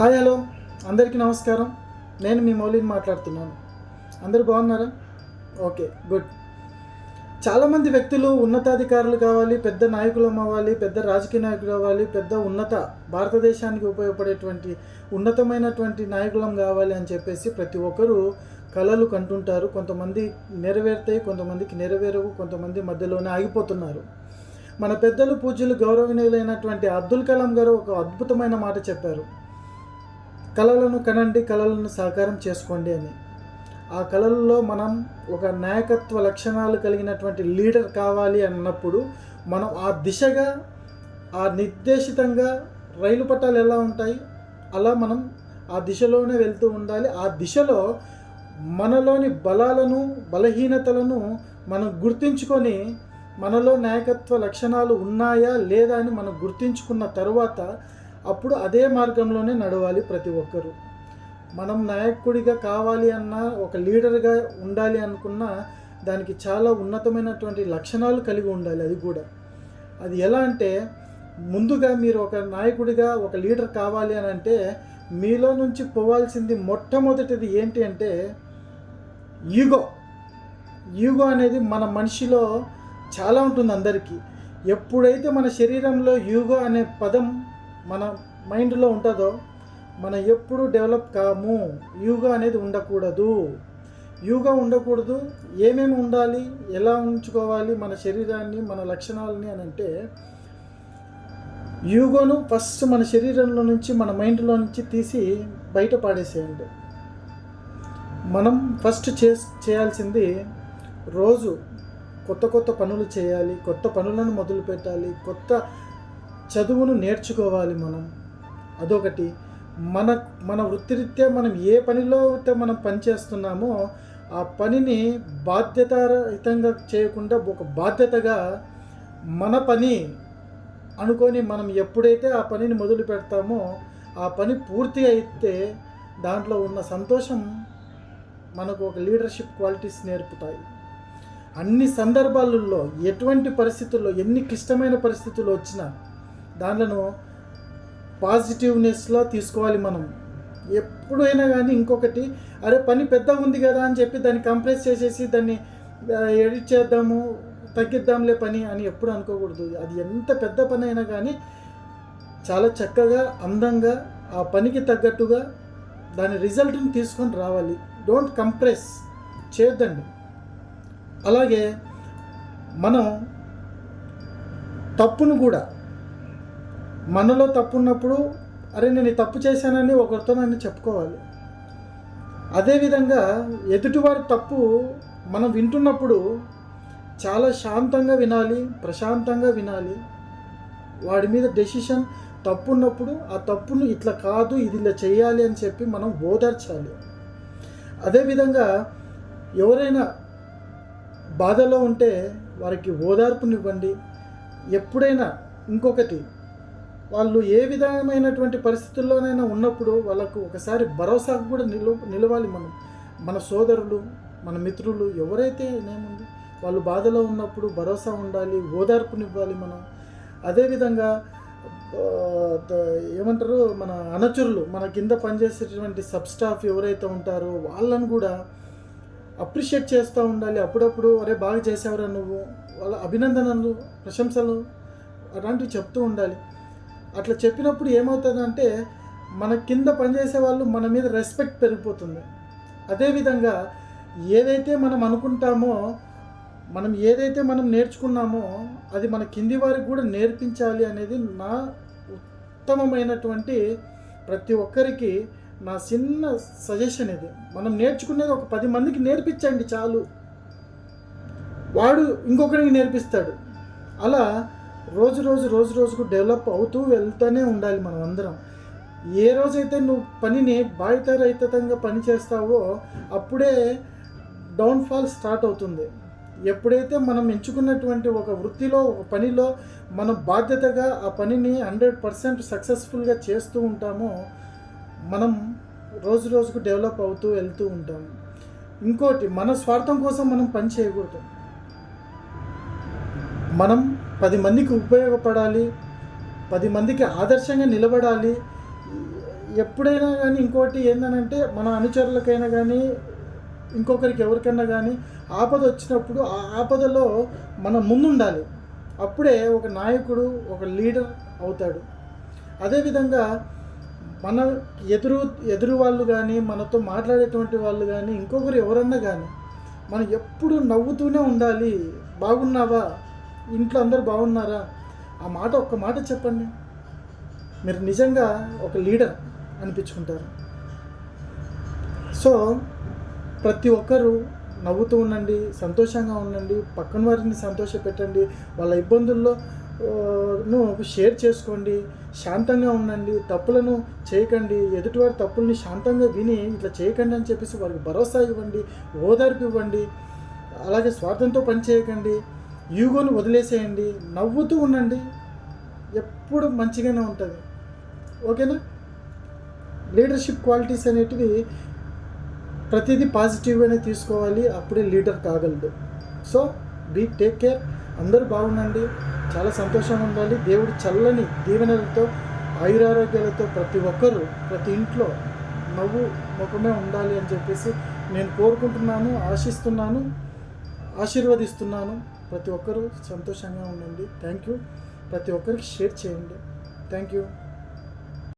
Hi hello. అందరికీ నమస్కారం. నేను మీ మౌలిని మాట్లాడుతున్నాను. అందరూ బాగున్నారా? Okay good. చాలామంది వ్యక్తులు ఉన్నతాధికారులు కావాలి పెద్ద నాయకులు అవ్వాలి పెద్ద రాజకీయ నాయకులు అవ్వాలి పెద్ద ఉన్నత భారతదేశానికి ఉపయోగపడేటువంటి ఉన్నతమైనటువంటి నాయకులం కావాలి అని చెప్పేసి ప్రతి ఒక్కరూ కళలు కంటుంటారు. కొంతమంది నెరవేరుతాయి కొంతమందికి నెరవేరవు కొంతమంది మధ్యలోనే ఆగిపోతున్నారు. మన పెద్దలు పూజ్యులు గౌరవనీయులైనటువంటి అబ్దుల్ కలాం గారు ఒక అద్భుతమైన మాట చెప్పారు. కళలను కనండి కళలను సాకారం చేసుకోండి అని. ఆ కళల్లో మనం ఒక నాయకత్వ లక్షణాలు కలిగినటువంటి లీడర్ కావాలి అన్నప్పుడు మనం ఆ దిశగా ఆ నిర్దేశితంగా రైలు పట్టాలు ఎలా ఉంటాయి అలా మనం ఆ దిశలోనే వెళ్తూ ఉండాలి. ఆ దిశలో మనలోని బలాలను బలహీనతలను మనం గుర్తించుకొని మనలో నాయకత్వ లక్షణాలు ఉన్నాయా లేదా అని మనం గుర్తించుకున్న తర్వాత అప్పుడు అదే మార్గంలోనే నడవాలి ప్రతి ఒక్కరూ. మనం నాయకుడిగా కావాలి అన్నా ఒక లీడర్గా ఉండాలి అనుకున్న దానికి చాలా ఉన్నతమైనటువంటి లక్షణాలు కలిగి ఉండాలి అది కూడా. అది ఎలా అంటే ముందుగా మీరు ఒక నాయకుడిగా ఒక లీడర్ కావాలి అని అంటే మీలో నుంచి పోవాల్సింది మొట్టమొదటిది ఏంటి అంటే ఈగో. ఈగో అనేది మన మనిషిలో చాలా ఉంటుంది అందరికీ. ఎప్పుడైతే మన శరీరంలో యూగో అనే పదం మన మైండ్లో ఉంటుందో మనం ఎప్పుడు డెవలప్ కాము. యూగా అనేది ఉండకూడదు. యూగా ఉండకూడదు. ఏమేమి ఉండాలి? ఎలా ఉంచుకోవాలి? మన శరీరాన్ని మన లక్షణాలని అని అంటే యూగోను ఫస్ట్ మన శరీరంలో నుంచి మన మైండ్లో నుంచి తీసి బయట పాడేసేయండి. మనం ఫస్ట్ చే చేయాల్సింది రోజు కొత్త కొత్త పనులు చేయాలి. కొత్త పనులను మొదలు పెట్టాలి కొత్త చదువును నేర్చుకోవాలి మనం. అదొకటి. మన మన వృత్తిరీత్యా మనం ఏ పనిలో అయితే మనం పని చేస్తున్నామో ఆ పనిని బాధ్యతారహితంగా చేయకుండా ఒక బాధ్యతగా మన పని అనుకొని మనం ఎప్పుడైతే ఆ పనిని మొదలు పెడతామో ఆ పని పూర్తి అయితే దాంట్లో ఉన్న సంతోషం మనకు ఒక లీడర్షిప్ క్వాలిటీస్ నేర్పుతాయి. అన్ని సందర్భాలలో ఎటువంటి పరిస్థితుల్లో ఎన్ని క్లిష్టమైన పరిస్థితులు వచ్చినా దాంట్లో పాజిటివ్నెస్లో తీసుకోవాలి మనం. ఎప్పుడైనా కానీ ఇంకొకటి అరే పని పెద్దగా ఉంది కదా అని చెప్పి దాన్ని కంప్రెస్ చేసేసి దాన్ని ఎడిట్ చేద్దాము తగ్గిద్దాంలే పని అని ఎప్పుడు అనుకోకూడదు. అది ఎంత పెద్ద పని అయినా కానీ చాలా చక్కగా అందంగా ఆ పనికి తగ్గట్టుగా దాని రిజల్ట్ని తీసుకొని రావాలి. డోంట్ కంప్రెస్ చేయొద్దండి. అలాగే మనం తప్పును కూడా మనలో తప్పు ఉన్నప్పుడు అరే నేను తప్పు చేశానని ఒకరితో నన్ను చెప్పుకోవాలి. అదేవిధంగా ఎదుటివారి తప్పు మనం వింటున్నప్పుడు చాలా శాంతంగా వినాలి ప్రశాంతంగా వినాలి. వాడి మీద డెసిషన్ తప్పు ఉన్నప్పుడు ఆ తప్పును ఇట్లా కాదు ఇది ఇలా చేయాలి అని చెప్పి మనం ఓదార్చాలి. అదేవిధంగా ఎవరైనా బాధలో ఉంటే వారికి ఓదార్పునివ్వండి. ఎప్పుడైనా ఇంకొకటి వాళ్ళు ఏ విధమైనటువంటి పరిస్థితుల్లోనైనా ఉన్నప్పుడు వాళ్ళకు ఒకసారి భరోసాకు కూడా నిలు నిలవాలి మనం. మన సోదరులు మన మిత్రులు ఎవరైతే ఏముంది వాళ్ళు బాధలో ఉన్నప్పుడు భరోసా ఉండాలి ఓదార్పునివ్వాలి మనం. అదేవిధంగా ఏమంటారు మన అనచురులు మన కింద పనిచేసేటువంటి సబ్ స్టాఫ్ ఎవరైతే ఉంటారో వాళ్ళను కూడా అప్రిషియేట్ చేస్తూ ఉండాలి. అప్పుడప్పుడు అరే బాగా చేసావురా నువ్వు. వాళ్ళ అభినందనలు ప్రశంసలు అలాంటివి చెప్తూ ఉండాలి. అట్లా చెప్పినప్పుడు ఏమవుతుందంటే మన కింద పనిచేసే వాళ్ళు మన మీద రెస్పెక్ట్ పెరిగిపోతుంది. అదేవిధంగా ఏదైతే మనం అనుకుంటామో మనం ఏదైతే మనం నేర్చుకున్నామో అది మన కింది వారికి కూడా నేర్పించాలి అనేది నా ఉత్తమమైనటువంటి ప్రతి ఒక్కరికి నా చిన్న సజెషన్ ఇది. మనం నేర్చుకునేది ఒక పది మందికి నేర్పించండి చాలు. వాడు ఇంకొకరికి నేర్పిస్తాడు. అలా రోజు రోజు రోజు రోజుకు డెవలప్ అవుతూ వెళ్తూనే ఉండాలి మనం అందరం. ఏ రోజైతే నువ్వు పనిని బాధ్యతారహితంగా పని చేస్తావో అప్పుడే డౌన్ఫాల్ స్టార్ట్ అవుతుంది. ఎప్పుడైతే మనం ఎంచుకున్నటువంటి ఒక వృత్తిలో ఒక పనిలో మన బాధ్యతగా ఆ పనిని హండ్రెడ్ పర్సెంట్ సక్సెస్ఫుల్గా చేస్తూ ఉంటామో మనం రోజు రోజుకు డెవలప్ అవుతూ వెళ్తూ ఉంటాం. ఇంకోటి మన స్వార్థం కోసం మనం పని చేయకూడదు. మనం పది మందికి ఉపయోగపడాలి పది మందికి ఆదర్శంగా నిలబడాలి. ఎప్పుడైనా కానీ ఇంకోటి ఏంటనంటే మన అనుచరులకైనా కానీ ఇంకొకరికి ఎవరికైనా కానీ ఆపద వచ్చినప్పుడు ఆ ఆపదలో మనం ముందుండాలి. అప్పుడే ఒక నాయకుడు ఒక లీడర్ అవుతాడు. అదేవిధంగా మన ఎదురు ఎదురు వాళ్ళు కానీ మనతో మాట్లాడేటువంటి వాళ్ళు కానీ ఇంకొకరు ఎవరన్నా కానీ మనం ఎప్పుడు నవ్వుతూనే ఉండాలి. బాగున్నావా? ఇంట్లో అందరు బాగున్నారా? ఆ మాట ఒక్క మాట చెప్పండి. మీరు నిజంగా ఒక లీడర్ అనిపించుకుంటారు. సో ప్రతి ఒక్కరూ నవ్వుతూ ఉండండి సంతోషంగా ఉండండి పక్కన వారిని సంతోష పెట్టండి వాళ్ళ ఇబ్బందుల్లో ను షేర్ చేసుకోండి శాంతంగా ఉండండి తప్పులను చేయకండి ఎదుటివారి తప్పుల్ని శాంతంగా విని ఇట్లా చేయకండి అని చెప్పేసి వారికి భరోసా ఇవ్వండి ఓదార్పు ఇవ్వండి అలాగే స్వార్థంతో పని చేయకండి. యూగోని వదిలేసేయండి నవ్వుతూ ఉండండి ఎప్పుడు మంచిగానే ఉంటుంది. ఓకేనా? లీడర్షిప్ క్వాలిటీస్ అనేటివి ప్రతిదీ పాజిటివ్గానే తీసుకోవాలి అప్పుడే లీడర్ కాగలదు సో బీ టేక్ కేర్ అందరూ బాగుండండి చాలా సంతోషంగా ఉండాలి. దేవుడు చల్లని దీవెనలతో ఆయురారోగ్యాలతో ప్రతి ఒక్కరూ ప్రతి ఇంట్లో నవ్వు ముఖమే ఉండాలి అని చెప్పేసి నేను కోరుకుంటున్నాను ఆశిస్తున్నాను ఆశీర్వదిస్తున్నాను. ప్రతి ఒక్కరూ సంతోషంగా ఉండండి. థ్యాంక్ యూ ప్రతి ఒక్కరికి షేర్ చేయండి. Thank you